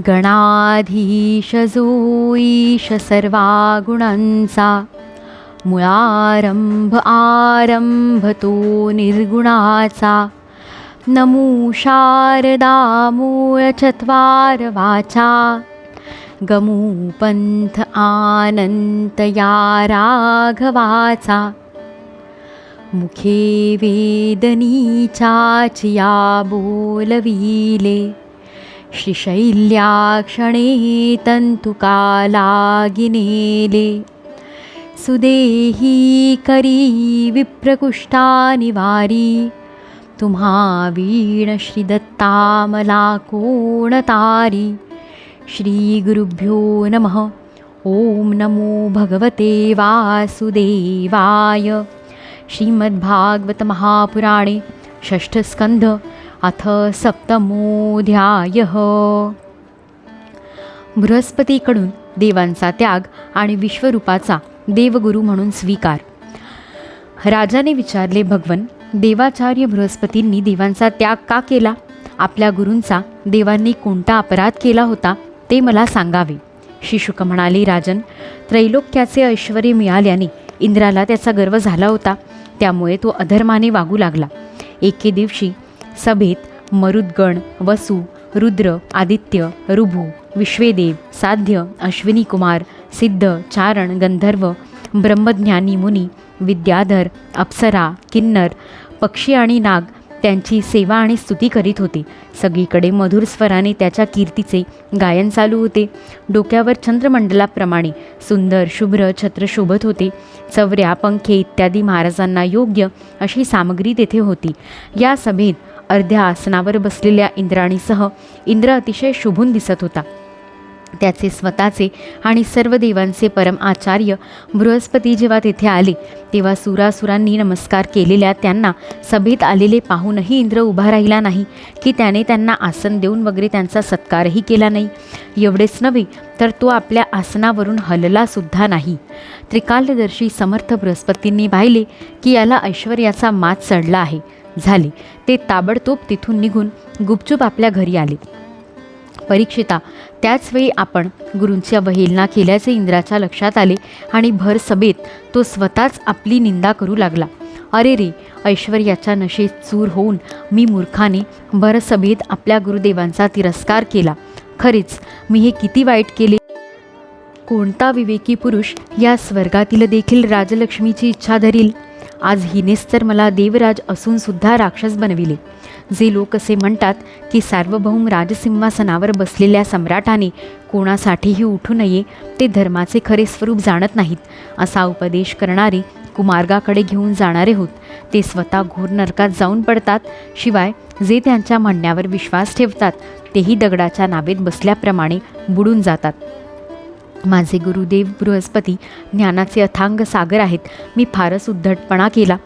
गणाधीश जो ईश सर्वा गुणांचा मुळारंभ आरंभ तो निर्गुणाचा। नमू शारदा मूळ चत्वार वाचा। गमू पंथ आनंत या राघवाचा। मुखे वेदनीचाच या बोलविले। श्रीशैल्याक्षणे तंतुकाला गिनेले सुदेही करी विप्रकुष्ठा निवारी तुम्हा वीण श्रीदत्ता मला कोण तारी श्रीगुरुभ्यो नमः। ॐ नमो भगवते वासुदेवाय। श्रीमद्भागवतमहापुराणे षष्ठस्कन्ध अथ सप्तमोध्याय बृहस्पतीकडून देवांचा त्याग आणि विश्वरूपाचा देवगुरू म्हणून स्वीकार. राजाने विचारले भगवन देवाचार्य बृहस्पतींनी देवांचा त्याग का केला? आपल्या गुरूंचा देवांनी कोणता अपराध केला होता ते मला सांगावे. शिशुक म्हणाले राजन त्रैलोक्याचे ऐश्वर मिळाल्याने इंद्राला त्याचा गर्व झाला होता. त्यामुळे तो अधर्माने वागू लागला. एके दिवशी सभेत मरुद्गण वसु रुद्र आदित्य ऋभू विश्वेदेव साध्य अश्विनी कुमार सिद्ध चारण गंधर्व ब्रह्मज्ञानी मुनी विद्याधर अप्सरा किन्नर पक्षी आणि नाग त्यांची सेवा आणि स्तुती करीत होते. सगळीकडे मधुर स्वराने त्याच्या कीर्तीचे गायन चालू होते. डोक्यावर चंद्रमंडलाप्रमाणे सुंदर शुभ्र छत्र शोभत होते. चवऱ्या पंखे इत्यादी महाराजांना योग्य अशी सामग्री तेथे होती. या सभेत अर्ध्या आसनावर बसलेल्या इंद्राणीसह इंद्र अतिशय शोभून दिसत होता. त्याचे स्वतःचे आणि सर्व देवांचे परम आचार्य बृहस्पती जेव्हा तेथे आले तेव्हा सुरासुरांनी नमस्कार केलेल्या त्यांना सभेत आलेले पाहूनही इंद्र उभा राहिला नाही की त्याने त्यांना आसन देऊन वगैरे त्यांचा सत्कारही केला नाही. एवढेच नव्हे तर तो आपल्या आसनावरून हललासुद्धा नाही. त्रिकालदर्शी समर्थ बृहस्पतींनी पाहिले की याला ऐश्वर्याचा मात चढला आहे. झाले. ते ताबडतोब तिथून निघून गुपचूप आपल्या घरी आले. परीक्षिता त्याचवेळी आपण गुरूंची अवहेलना केल्याचे इंद्राच्या लक्षात आले आणि भर सभेत तो स्वतःच आपली निंदा करू लागला. अरे रे ऐश्वर्याच्या नशेत चूर होऊन मी मूर्खाने भरसभेत आपल्या गुरुदेवांचा तिरस्कार केला. खरेच मी हे किती वाईट केले? कोणता विवेकी पुरुष या स्वर्गातील देखील राजलक्ष्मीची इच्छा धरील? आज हिनेच तर मला देवराज असून सुद्धा राक्षस बनविले. जे लोक असे म्हणतात की सार्वभौम राजसिंहासनावर बसलेल्या सम्राटाने कोणासाठीही उठू नये ते धर्माचे खरे स्वरूप जाणत नाहीत. असा उपदेश करणारे कुमार्गाकडे घेऊन जाणारे होत. ते स्वतः घोर नरकात जाऊन पडतात. शिवाय जे त्यांच्या म्हणण्यावर विश्वास ठेवतात तेही दगडाच्या नावेत बसल्याप्रमाणे बुडून जातात. माझे गुरुदेव बृहस्पती ज्ञानाचे अथांग सागर आहेत. मी फारच उद्धटपणा केला.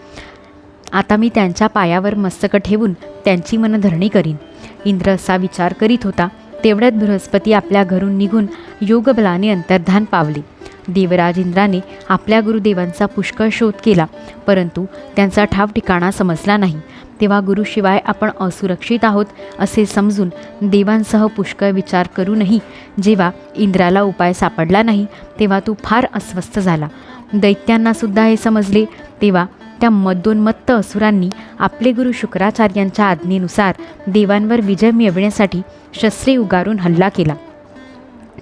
आता मी त्यांच्या पायावर मस्तक ठेवून त्यांची मनधरणी करीन. इंद्र असा विचार करीत होता. तेवढ्यात बृहस्पती आपल्या घरून निघून योगबलाने अंतर्धान पावले. देवराज इंद्राने आपल्या गुरुदेवांचा पुष्कळ शोध केला परंतु त्यांचा ठाव ठिकाणा समजला नाही. तेव्हा गुरुशिवाय आपण असुरक्षित आहोत असे समजून देवांसह पुष्कळ विचार करूनही जेव्हा इंद्राला उपाय सापडला नाही तेव्हा तो फार अस्वस्थ झाला. दैत्यांनासुद्धा हे समजले तेव्हा त्या मद्दोन्मत्त असुरांनी आपले गुरु शुक्राचार्यांच्या आज्ञेनुसार देवांवर विजय मिळविण्यासाठी शस्त्रे उगारून हल्ला केला.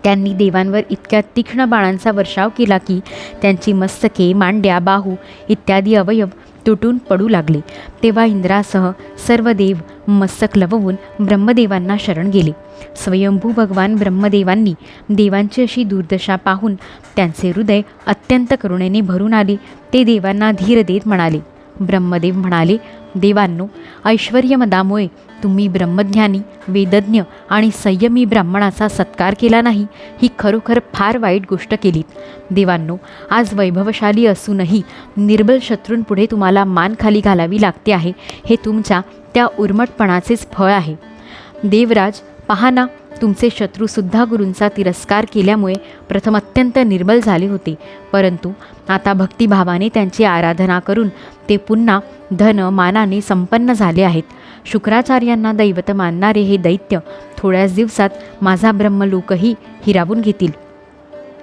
त्यांनी देवांवर इतक्या तीक्ष्ण बाणांचा वर्षाव केला की त्यांची मस्तके मांड्या बाहू इत्यादी अवयव तुटून पडू लागले. तेव्हा इंद्रासह सर्व देव मस्तक लवून ब्रह्मदेवांना शरण गेले. स्वयंभू भगवान ब्रह्मदेवांनी देवांची अशी दुर्दशा पाहून त्यांचे हृदय अत्यंत करुणेने भरून आले. ते देवांना धीर देत म्हणाले. ब्रह्मदेव म्हणाले देवांनो ऐश्वर्यमदामुळे तुम्ही ब्रह्मज्ञानी वेदज्ञ आणि संयमी ब्राह्मणाचा सत्कार केला नाही ही खरोखर फार वाईट गोष्ट केलीत. देवांनो आज वैभवशाली असूनही निर्बल शत्रूंपुढे तुम्हाला मान खाली घालावी लागते आहे हे तुमच्या त्या उर्मटपणाचेच फळ आहे. देवराज पहा ना तुमचे शत्रूसुद्धा गुरूंचा तिरस्कार केल्यामुळे प्रथम अत्यंत निर्बल झाले होते. परंतु आता भक्तिभावाने त्यांची आराधना करून ते पुन्हा धन मानाने संपन्न झाले आहेत. शुक्राचार्यांना दैवत मानणारे हे दैत्य थोड्याच दिवसात माझा ब्रह्मलोकही हिरावून घेतील.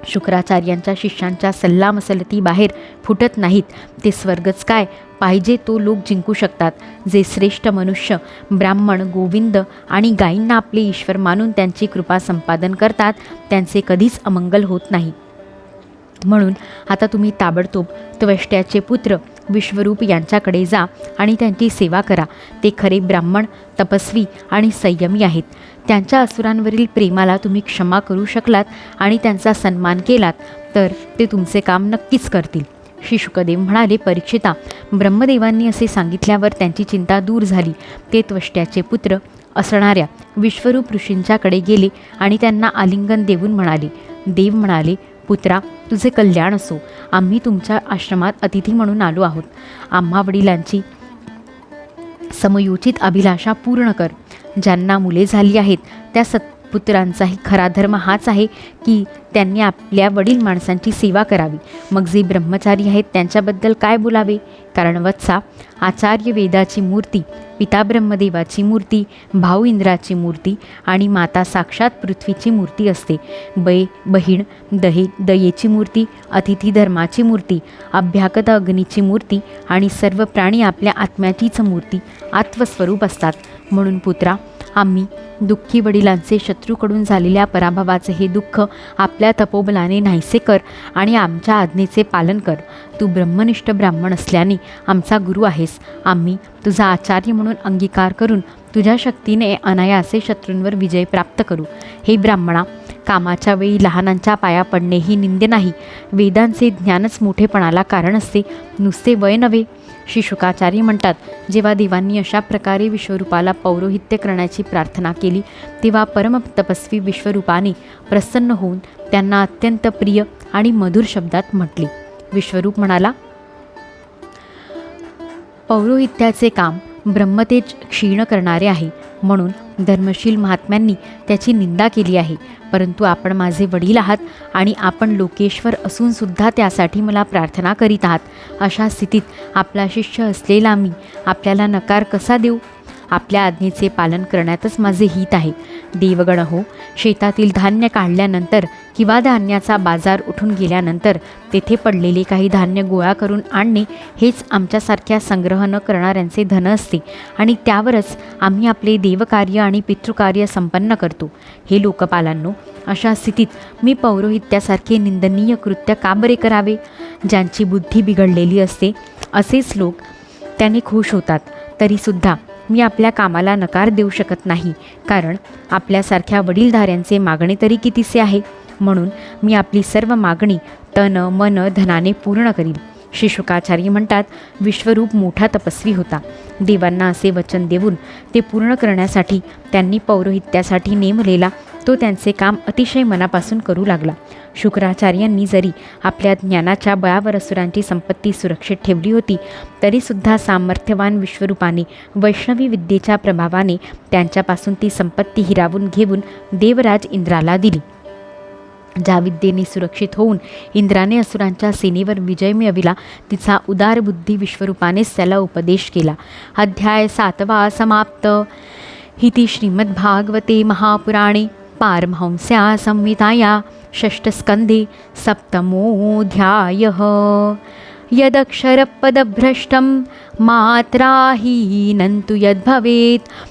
शुक्राचार्यांच्या शिष्यांच्या सल्लामसलती बाहेर फुटत नाहीत. ते स्वर्गच काय? पाहिजे तो लोक जिंकू शकतात. जे श्रेष्ठ मनुष्य ब्राह्मण गोविंद आणि गायींना आपले ईश्वर मानून त्यांची कृपा संपादन करतात त्यांचे कधीच अमंगल होत नाही. म्हणून आता तुम्ही ताबडतोब त्वष्ट्याचे पुत्र विश्वरूप यांच्याकडे जा आणि त्यांची सेवा करा. ते खरे ब्राह्मण तपस्वी आणि संयमी आहेत. त्यांच्या असुरांवरील प्रेमाला तुम्ही क्षमा करू शकलात आणि त्यांचा सन्मान केलात तर ते तुमचे काम नक्कीच करतील. श्री शुकदेव म्हणाले परीक्षिता ब्रह्मदेवांनी असे सांगितल्यावर त्यांची चिंता दूर झाली. ते त्वष्ट्याचे पुत्र असणाऱ्या विश्वरूप ऋषींच्याकडे गेले आणि त्यांना आलिंगन देऊन म्हणाले. देव म्हणाले पुत्रा तुझे कल्याण असो. आम्ही तुमच्या आश्रमात अतिथी म्हणून आलो आहोत. आम्हा वडिलांची समयोचित अभिलाषा पूर्ण कर. ज्यांना मुले झाली आहेत त्या सत्पुत्रांचाही खरा धर्म हाच आहे की त्यांनी आपल्या वडील माणसांची सेवा करावी. मग जे ब्रह्मचारी आहेत त्यांच्याबद्दल काय बोलावे? कारण वत्सा आचार्य वेदाची मूर्ती पिता ब्रह्मदेवाची मूर्ती भाऊ इंद्राची मूर्ती आणि माता साक्षात पृथ्वीची मूर्ती असते. बै बहीण दहे दयेची मूर्ती अतिथी धर्माची मूर्ती अभ्यागत अग्नीची मूर्ती आणि सर्व प्राणी आपल्या आत्म्याचीच मूर्ती आत्मस्वरूप असतात. म्हणून पुत्रा आम्ही दुःखी वडिलांचे शत्रूकडून झालेल्या पराभवाचे हे दुःख आपल्या तपोबलाने नाहीसे कर आणि आमच्या आज्ञेचे पालन कर. तू ब्रह्मनिष्ठ ब्राह्मण असल्याने आमचा गुरु आहेस. आम्ही तुझा आचार्य म्हणून अंगीकार करून तुझ्या शक्तीने अनायासे शत्रूंवर विजय प्राप्त करू. हे ब्राह्मणा कामाच्या वेळी लहानांच्या पाया पडणे ही निंदे नाही. वेदांचे ज्ञानच मोठेपणाला कारण असते. नुसते वय नव्हे. श्री म्हणतात जेव्हा देवांनी अशा प्रकारे विश्वरूपाला पौरोहित्य करण्याची प्रार्थना केली तेव्हा परम तपस्वी विश्वरूपाने प्रसन्न होऊन त्यांना अत्यंत प्रिय आणि मधुर शब्दात म्हटले. विश्वरूप म्हणाला पौरोहित्याचे काम ब्रह्मतेज क्षीण करणारे आहे. म्हणून धर्मशील महात्म्यांनी त्याची निंदा केली आहे. परंतु आपण माझे वडील आहात आणि आपण लोकेश्वर असूनसुद्धा त्यासाठी मला प्रार्थना करीत आहात. अशा स्थितीत आपला शिष्य असलेला मी आपल्याला नकार कसा देऊ? आपल्या आज्ञेचे पालन करण्यातच माझे हित आहे. देवगण हो शेतातील धान्य काढल्यानंतर किंवा धान्याचा बाजार उठून गेल्यानंतर तेथे पडलेले काही धान्य गोळा करून आणणे हेच आमच्यासारख्या संग्रह न करणाऱ्यांचे धन असते. आणि त्यावरच आम्ही आपले देवकार्य आणि पितृकार्य संपन्न करतो. हे लोकपालांनो अशा स्थितीत मी पौरोहित्यासारखे निंदनीय कृत्य का बरे करावे? ज्यांची बुद्धी बिघडलेली असते असेच लोक त्याने खुश होतात. तरीसुद्धा मी आपल्या कामाला नकार देऊ शकत नाही कारण आपल्यासारख्या वडीलधाऱ्यांचे मागणे तरी कितीसे आहे? म्हणून मी आपली सर्व मागणी तन मन धनाने पूर्ण करील शिशुकाचार्य म्हणतात विश्वरूप मोठा तपस्वी होता. देवांना असे वचन देऊन ते पूर्ण करण्यासाठी त्यांनी पौरोहित्यासाठी नेमलेला तो त्यांचे काम अतिशय मनापासून करू लागला. शुक्राचार्यांनी जरी आपल्या ज्ञानाच्या बळावर असुरांची संपत्ती सुरक्षित ठेवली होती तरीसुद्धा सामर्थ्यवान विश्वरूपाने वैष्णवी विद्येच्या प्रभावाने त्यांच्यापासून ती संपत्ती हिरावून घेऊन देवराज इंद्राला दिली. ज्या विद्येने सुरक्षित होऊन इंद्राने असुरांच्या सेनेवर विजय मिळविला. तिचा उदार बुद्धी विश्वरूपानेच त्याला उपदेश केला. अध्याय सातवा समाप्त. हिती श्रीमद्भागवते महापुराणे पारमहंस्या संहिताया षष्ठस्कन्धे सप्तमोऽध्यायः. यदक्षरपदभ्रष्टं मात्राहीनं तु यद्भवेत्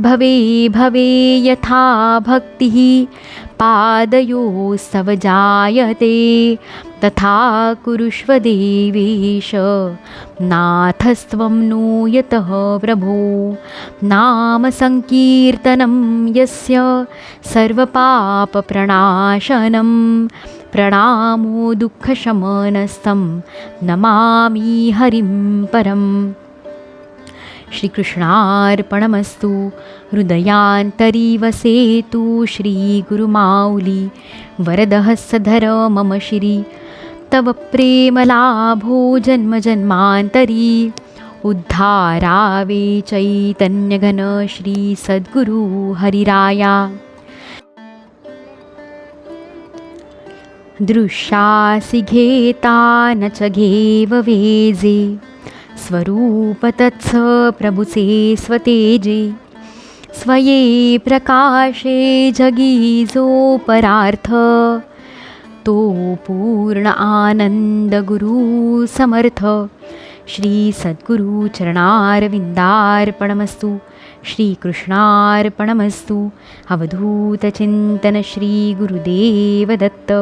भवे भवे यथा भक्तिः। पादयोस्तव जायते। तथा कुरुष्व देवेश। नाथस्त्वं नो यतः प्रभो नामसङ्कीर्तनं यस्य सर्वपापप्रणाशनं। प्रणामो दुःखशमनस्थं नमामि हरिं परम् श्रीकृष्णार्पणमस्तु। हृदयान्तरी वसेतु श्रीगुरुमाऊली। वरदः मम शिरी। तव प्रेमलाभो जन्मजन्मान्तरी। उद्धारावे चैतन्यघन श्री सद्गुरु हरिराया। दृश्यासि घेता न च घेव वेजे। स्वरूप तत्स प्रभुसे स्वतेजे। स्वये प्रकाशे जगी जो परार्थ। तो पूर्ण आनंद गुरु समर्थ। श्री सद्गुरु चरणारविंदार्पणमस्तु। श्रीकृष्णार्पणमस्तु अवधूतचिन्तन श्रीगुरुदेवदत्त